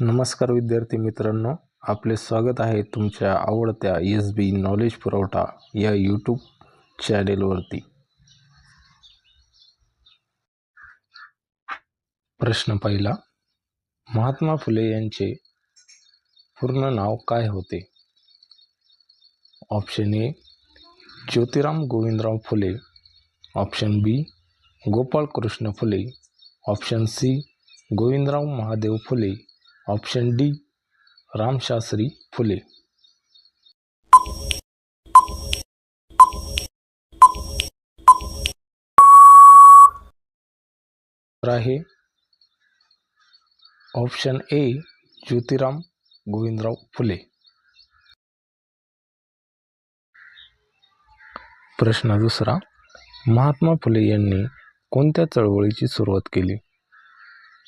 नमस्कार विद्यार्थी मित्रांनो आपले स्वागत आहे तुमच्या आवडत्या एस बी नॉलेज पुरवठा या यूट्यूब चॅनेलवरती प्रश्न पहिला महात्मा फुले यांचे पूर्ण नाव काय होते? Option A Jyotiram Govindrao Phule. Option B Gopalkrishna Phule. Option C Govindrao Mahadev Phule. Option D Ramshastri Phule. आहे ऑप्शन ए ज्योतिराम गोविंदराव फुले. प्रश्न दुसरा महात्मा फुले यांनी कोणत्या चळवळीची सुरुवात केली?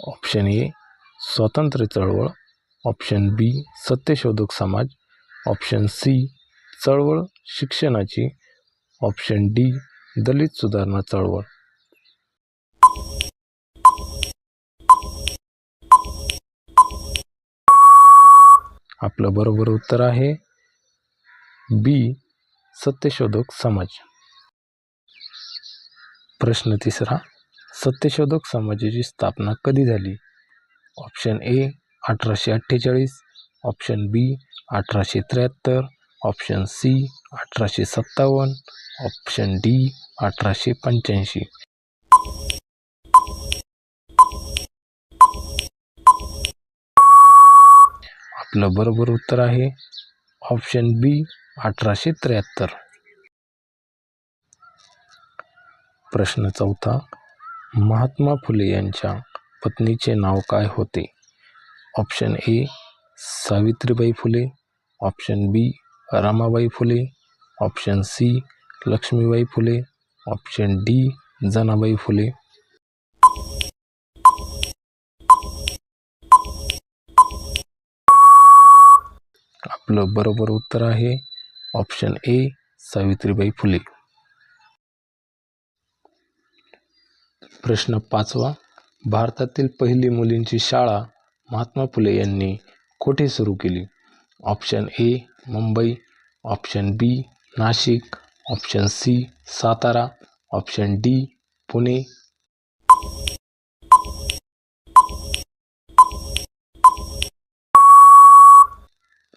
ऑप्शन ए स्वातंत्र्य चळवळ ऑप्शन बी सत्यशोधक समाज ऑप्शन सी चळवळ शिक्षणाची ऑप्शन डी दलित सुधारणा चळवळ. आपलं बरोबर उत्तर आहे बी सत्यशोधक समाज. प्रश्न तिसरा सत्यशोधक समाजाची स्थापना कधी झाली? ऑप्शन ए अठराशे अठ्ठेचाळीस ऑप्शन बी अठराशे त्र्याहत्तर ऑप्शन सी अठराशे सत्तावन्न ऑप्शन डी अठराशे पंच्याऐंशी. आपलं बरोबर उत्तर आहे ऑप्शन बी अठराशे त्र्याहत्तर. प्रश्न चौथा महात्मा फुले यांच्या पत्नीचे नाव काय होते? Option A Savitribai Phule. Option B Ramabai Phule. Option C Lakshmibai Phule. Option D Janabai Phule. आपलं बरोबर उत्तर आहे ऑप्शन ए सावित्रीबाई फुले. प्रश्न पाचवा. भारतातील पहिली मुलींची शाळा महात्मा फुले यांनी कोठे सुरू केली? Option A Mumbai option B Nashik option C Satara option D Pune.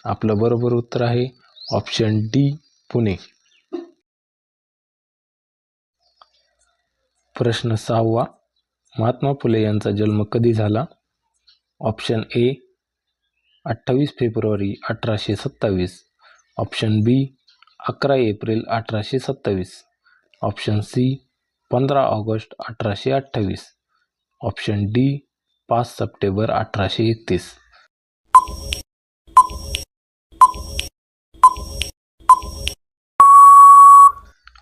आपलं बरोबर उत्तर आहे ऑप्शन डी पुणे. प्रश्न सहावा महात्मा फुले यांचा जन्म कधी झाला? ऑप्शन ए अठ्ठावीस फेब्रुवारी अठराशे सत्तावीस. ऑप्शन बी अकरा एप्रिल अठराशे सत्तावीस. ऑप्शन सी पंधरा ऑगस्ट अठराशे अठ्ठावीस. ऑप्शन डी पाच सप्टेंबर अठराशे एकतीस.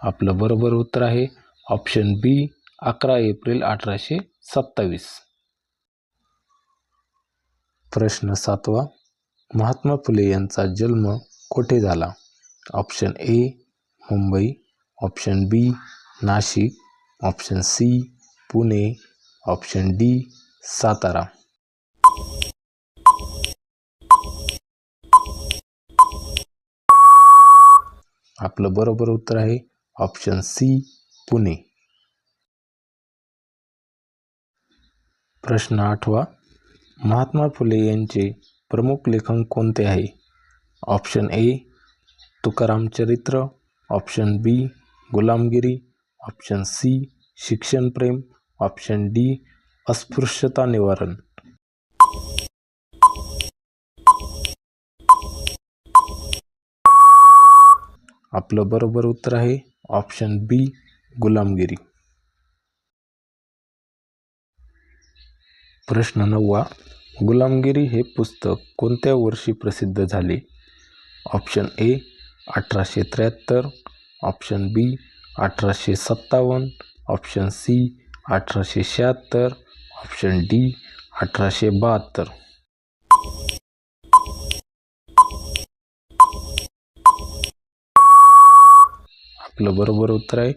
आपलं बरोबर उत्तर आहे. ऑप्शन बी अकरा एप्रिल अठराशे सत्तावीस. प्रश्न सातवा. महात्मा फुले यांचा जन्म कोठे झाला? Option A Mumbai. Option B Nashik. Option C Pune. Option D Satara. आपलं बरोबर उत्तर आहे ऑप्शन सी पुणे. प्रश्न आठवा, महात्मा फुले यांचे प्रमुख लेखन कोणते आहे? ऑप्शन ए, तुकाराम चरित्र, option B, Gulamgiri, option C, शिक्षण प्रेम, ऑप्शन डी, अस्पृश्यता निवारण. आपलं बरोबर उत्तर आहे ऑप्शन बी, गुलामगिरी. प्रश्न नववा गुलामगिरी हे पुस्तक कोणत्या वर्षी प्रसिद्ध झाले? ऑप्शन ए अठराशे त्र्याहत्तर ऑप्शन बी अठराशे सत्तावन्न ऑप्शन सी अठराशे शहात्तर ऑप्शन डी अठराशे बहात्तर. आपलं बरोबर उत्तर आहे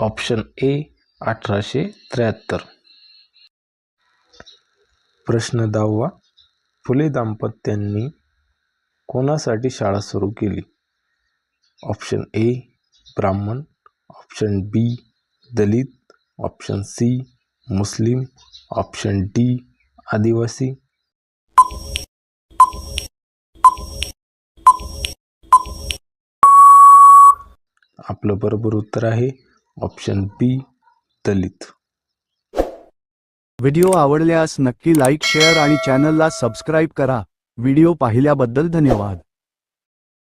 ऑप्शन ए अठराशे त्र्याहत्तर. प्रश्न दहावा फुले दाम्पत्यांनी कोणासाठी शाळा सुरू केली? Option A Brahmin. Option B Dalit. Option C Muslim. Option D Adivasi. आपलं बरोबर उत्तर आहे. ऑप्शन बी दलित. व्हिडिओ आवडल्यास नक्की लाईक शेअर आणि चॅनलला सबस्क्राईब करा. व्हिडिओ पाहिल्याबद्दल धन्यवाद.